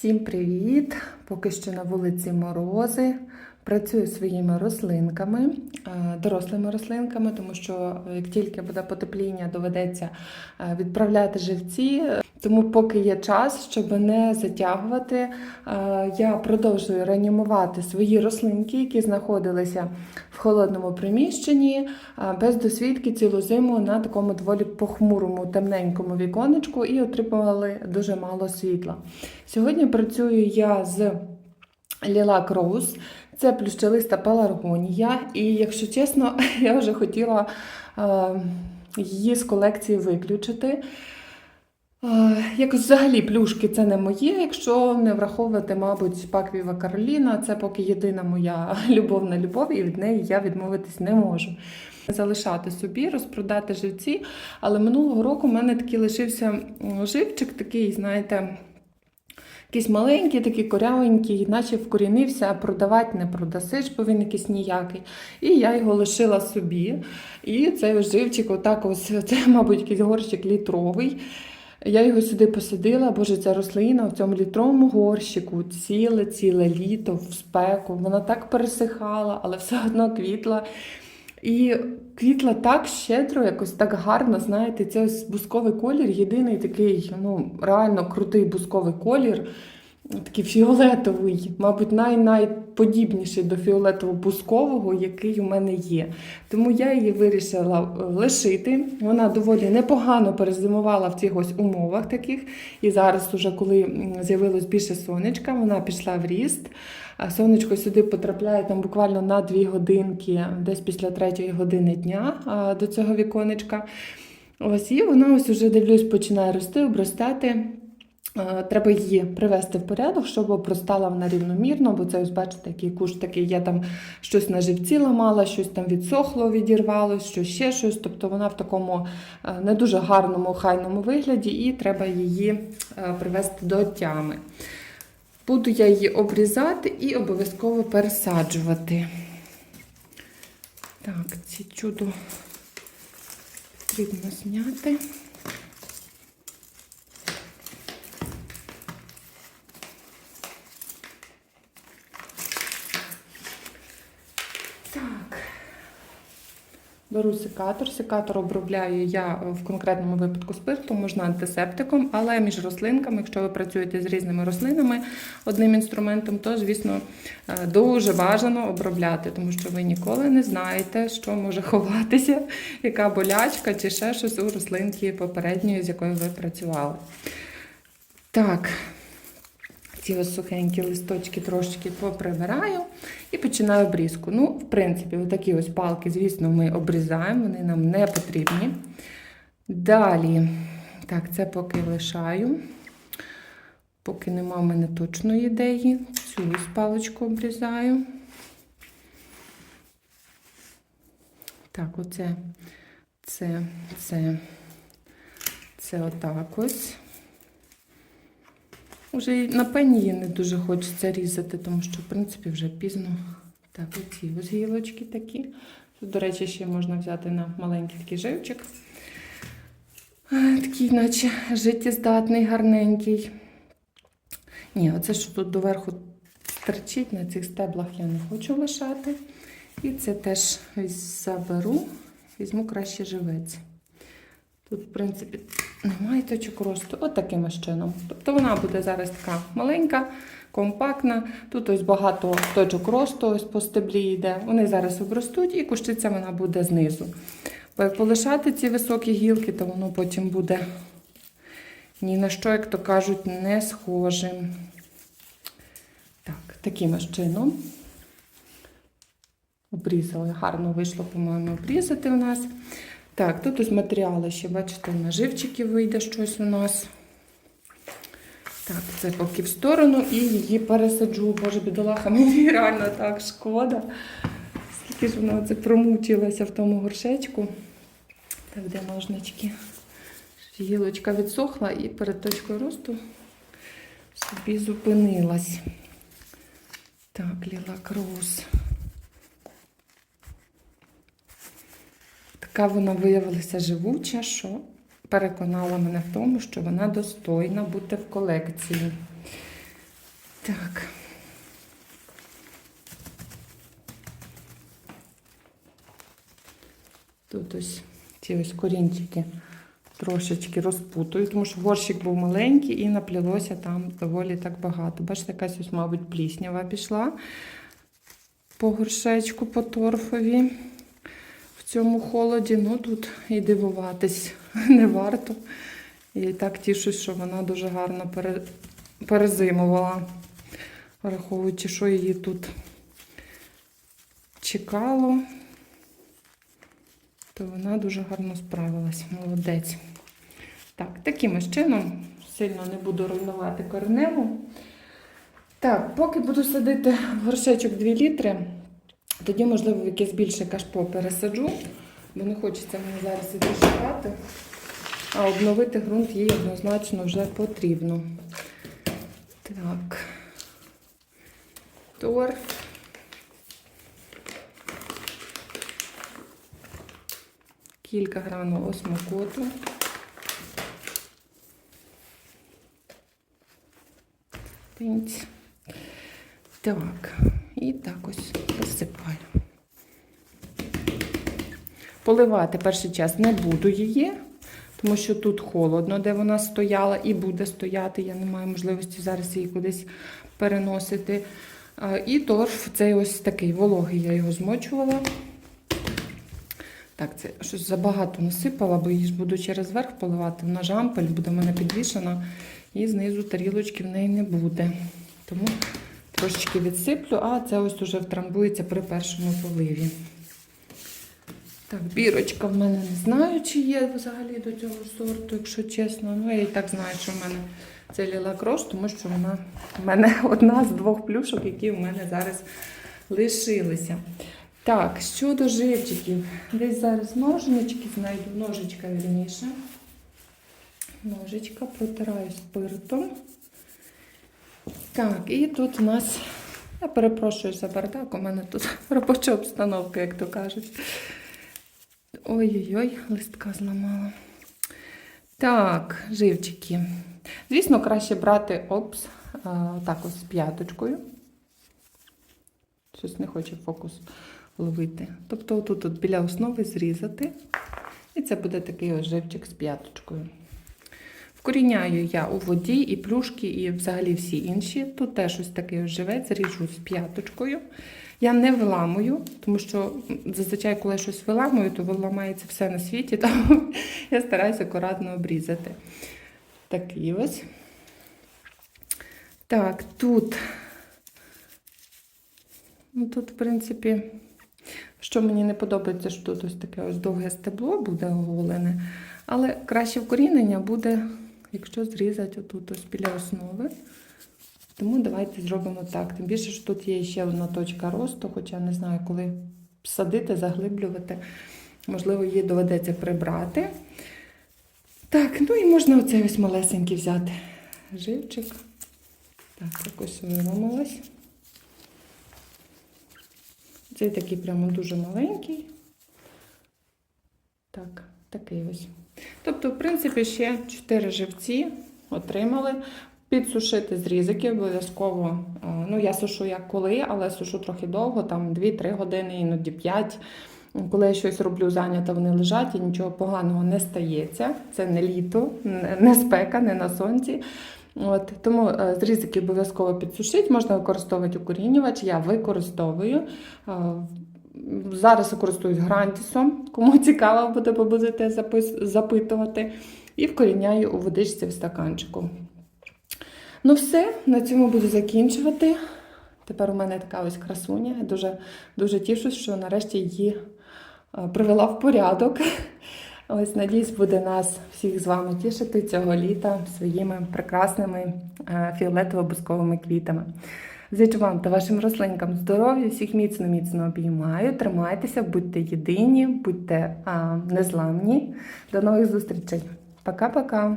Всім привіт! Поки що на вулиці морози. Працюю своїми рослинками, е, дорослими рослинками, тому що як тільки буде потепління, доведеться е, відправляти живці. Тому, поки є час, щоб не затягувати, е, я продовжую реанімувати свої рослинки, які знаходилися в холодному приміщенні, е, без досвідки цілу зиму на такому доволі похмурому темненькому віконечку і отримували дуже мало світла. Сьогодні працюю я з Лілак Роуз. Це плющелиста пеларгонія. І, якщо чесно, я вже хотіла е, її з колекції виключити. Е, якось взагалі плюшки це не моє, якщо не враховувати, мабуть, Паквіва Кароліна. Це поки єдина моя любовна любов, і від неї я відмовитись не можу. Залишати собі, розпродати живці. Але минулого року в мене такий лишився живчик, такий, знаєте. Якийсь маленький, такий корявенький, наче вкорінився, а продавати не продасиш, бо він якийсь ніякий. І я його лишила собі. І цей живчик, отак ось, це, мабуть, якийсь горщик літровий. Я його сюди посадила, боже, ця рослина в цьому літровому горщику ціле-ціле літо в спеку. Вона так пересихала, але все одно квітла. І квітла так щедро, якось так гарно, знаєте, це ось бусковий колір, єдиний такий, ну, реально крутий бусковий колір, такий фіолетовий, мабуть, най-найподібніший до фіолетово-бускового, який у мене є. Тому я її вирішила е, лишити. Вона доволі непогано перезимувала в цих ось умовах таких. І зараз, уже коли з'явилось більше сонечка, вона пішла в ріст. Сонечко сюди потрапляє там буквально на 2 годинки, десь після 3 години дня до цього віконечка. Ось і вона ось уже дивлюсь, починає рости, обростати. Е, Треба її привести в порядок, щоб обростала вона рівномірно, бо це ось бачите, який куш такий. Я там щось на живці ламала, щось там відсохло, відірвалось, що ще щось. Тобто вона в такому е, не дуже гарному, хайному вигляді, і треба її е, привести до тями. Буду я її обрізати і обов'язково пересаджувати. Так, ці чудо потрібно зняти. Так. Беру секатор. Секатор обробляю я в конкретному випадку спиртом, можна антисептиком, але між рослинками, якщо ви працюєте з різними рослинами одним інструментом, то, звісно, е, дуже бажано обробляти, тому що ви ніколи не знаєте, що може ховатися, яка болячка чи ще щось у рослинки попередньої, з якою ви працювали. Так, ці ось сухенькі листочки трошечки поприбираю і починаю обрізку. Ну, в принципі, такі ось палки, звісно, ми обрізаємо, вони нам не потрібні. Далі, так, це поки лишаю. Поки нема в мене точної ідеї. Цю ось паличку обрізаю. Так, оце, це, це, це отак ось. Уже на пені не дуже хочеться різати, тому що, в принципі, вже пізно. Так, оці ось гілочки такі. Тут, до речі, ще можна взяти на маленький такий живчик. Такий, наче життєздатний, гарненький. Ні, оце, що тут доверху стерчить на цих стеблах, я не хочу лишати. І це теж заберу, візьму краще живець. Тут, в принципі, немає точок росту. От таким чином. Тобто вона буде зараз така маленька, компактна. Тут ось багато точок росту ось по стеблі йде. Вони зараз обростуть і кущиця вона буде знизу. Полишати ці високі гілки, то воно потім буде ні на що, як то кажуть, не схожим. Так, таким чином. Обрізали. Гарно вийшло, по-моєму, обрізати у нас. Так, тут ось матеріали ще, бачите, на живчиків вийде щось у нас. Так, це поки в сторону і її пересаджу. Боже, бідолаха, мені реально так шкода. Скільки ж вона це промучилася в тому горшечку. Так, де ножнички? Гілочка відсохла і перед точкою росту собі зупинилась. Так, ліла кроус. Така вона виявилася живуча, що переконала мене в тому, що вона достойна бути в колекції. Так. Тут ось ці ось корінчики трошечки розпутую, тому що горщик був маленький і наплілося там доволі так багато. Бачите, якась ось, мабуть, пліснява пішла по горшечку, по торфові цьому холоді. Ну тут і дивуватись не варто. І так тішусь, що вона дуже гарно пере... перезимувала, враховуючи, що її тут чекало, то вона дуже гарно справилась. Молодець. Так, таким чином сильно не буду руйнувати кореневу. Так, поки буду садити в горшечок 2 літри, тоді, можливо, в якесь більше кашпо пересаджу, бо не хочеться мені зараз іти шукати. А обновити ґрунт їй однозначно вже потрібно. Так. Торф. Кілька гранул осмокоту. Тинць. Так, і так ось Поливати перший час не буду її, тому що тут холодно, де вона стояла і буде стояти. Я не маю можливості зараз її кудись переносити. І торф цей ось такий вологий, я його змочувала. Так, це щось забагато насипала, бо її ж буду через верх поливати. Вона ж ампель буде в мене підвішена, і знизу тарілочки в неї не буде. Тому трошечки відсиплю, а це ось уже втрамбується при першому поливі. Так, бірочка в мене не знаю, чи є взагалі до цього сорту, якщо чесно. Ну, я і так знаю, що в мене це ліла крош, тому що вона в мене одна з двох плюшок, які в мене зараз лишилися. Так, щодо живчиків, десь зараз ножнички знайду, ножичка вірніше. Ножичка протираю спиртом. Так, і тут у нас, я перепрошую за бардак, у мене тут робоча обстановка, як то кажуть. Ой-ой-ой, листка зламала. Так, живчики. Звісно, краще брати опс так ось з п'яточкою. Щось не хоче фокус ловити. Тобто отут от біля основи зрізати. І це буде такий ось живчик з п'яточкою. Вкоріняю я у воді і плюшки, і взагалі всі інші. Тут теж ось такий ось живець, ріжу з п'яточкою. Я не виламую, тому що зазвичай, коли я щось виламую, то виламається все на світі, тому я стараюся акуратно обрізати. Такий ось. Так, тут. Ну, тут, в принципі, що мені не подобається, що тут ось таке ось довге стебло буде оголене. Але краще вкорінення буде, якщо зрізати отут ось біля основи. Тому давайте зробимо так. Тим більше, що тут є ще одна точка росту, хоча не знаю, коли садити, заглиблювати. Можливо, її доведеться прибрати. Так, ну і можна оцей ось малесенький взяти живчик. Так, якось виламалась. Цей такий прямо дуже маленький. Так, такий ось. Тобто, в принципі, ще 4 живці отримали. Підсушити зрізики обов'язково. Ну, я сушу як коли, але сушу трохи довго, там 2-3 години, іноді 5. Коли я щось роблю зайнята, вони лежать і нічого поганого не стається. Це не літо, не спека, не на сонці. От, Тому е, зрізики обов'язково підсушити, можна використовувати укорінювач, я використовую. Е, Зараз я користуюсь грантісом, кому цікаво буде, бо запис- запитувати. І вкоріняю у водичці в стаканчику. Ну все, на цьому буду закінчувати. Тепер у мене така ось красуня. Я дуже, дуже тішусь, що нарешті її е, привела в порядок. Ось, надіюсь, буде нас всіх з вами тішити цього літа своїми прекрасними е, фіолетово-бусковими квітами. Зичу вам та вашим рослинкам здоров'я, всіх міцно-міцно обіймаю. Тримайтеся, будьте єдині, будьте а, незламні. До нових зустрічей. Пока-пока.